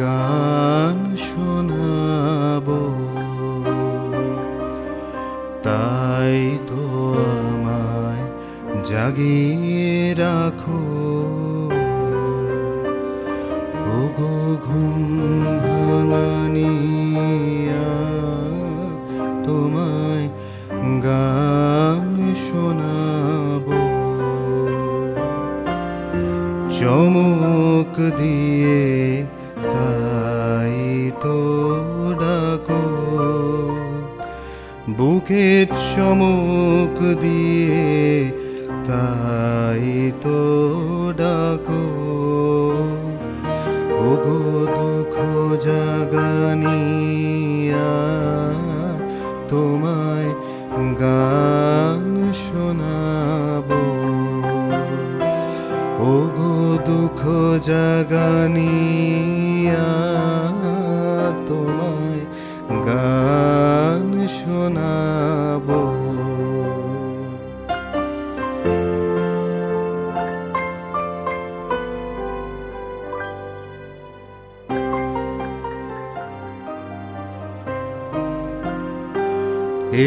গান শোনাব। তাই তো আমায় জাগিয়ে রাখো। ওগো ঘুম তোমায় শোনাবো। চমক দিয়ে তাই তো ডাকো। বুকের চমক দিয়ে তাই তো ডাকো। ওগো দুঃখ জাগানিয়া তোমায় গান শোনাবো।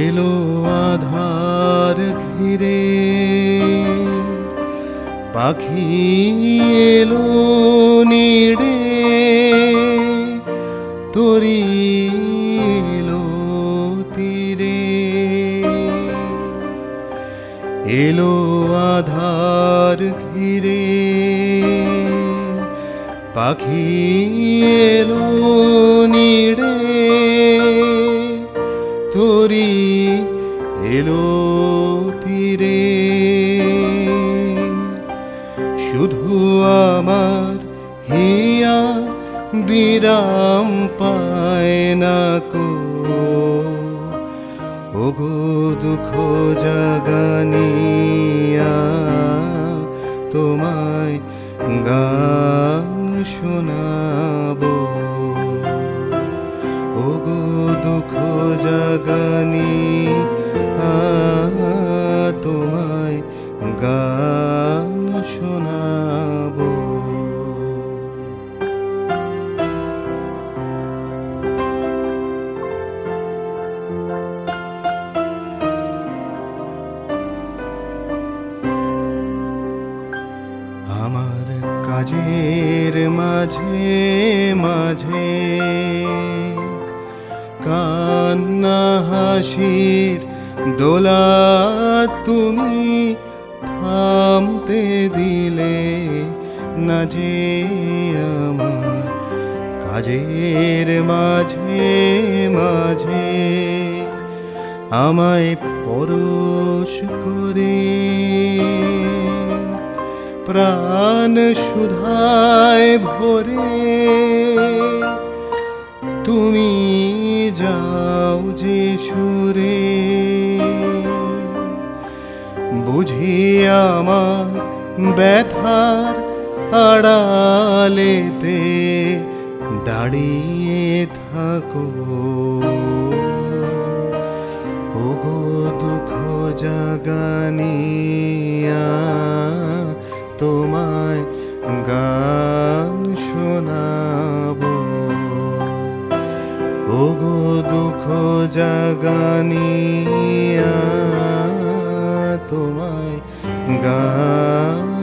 এলো আধার পাখি এলো নেড়ে তরি এলো তীরে। এলো আধার ঘিরে পাখি এলো নিড়ে তোরি এলো শুধু আমার হিয়া বিরাম পায় না কো। ওগো দুঃখ জাগানিয়া তোমায় গান কাজের মাঝে মাঝে। কান্না, হাসির দোলা তুমি থামতে দিলে না যে আমার কাজের মাঝে মাঝে। আমায় পরশ করে প্রাণ সুধায় ভরে। তুমি যাও যে সুরে। বুঝি আমার ব্যথার আড়ালেতে দাঁড়িয়ে থাকো। ওগো দুঃখ জাগানিয়া ওগো দুঃখ জাগানিয়া তোমায় গান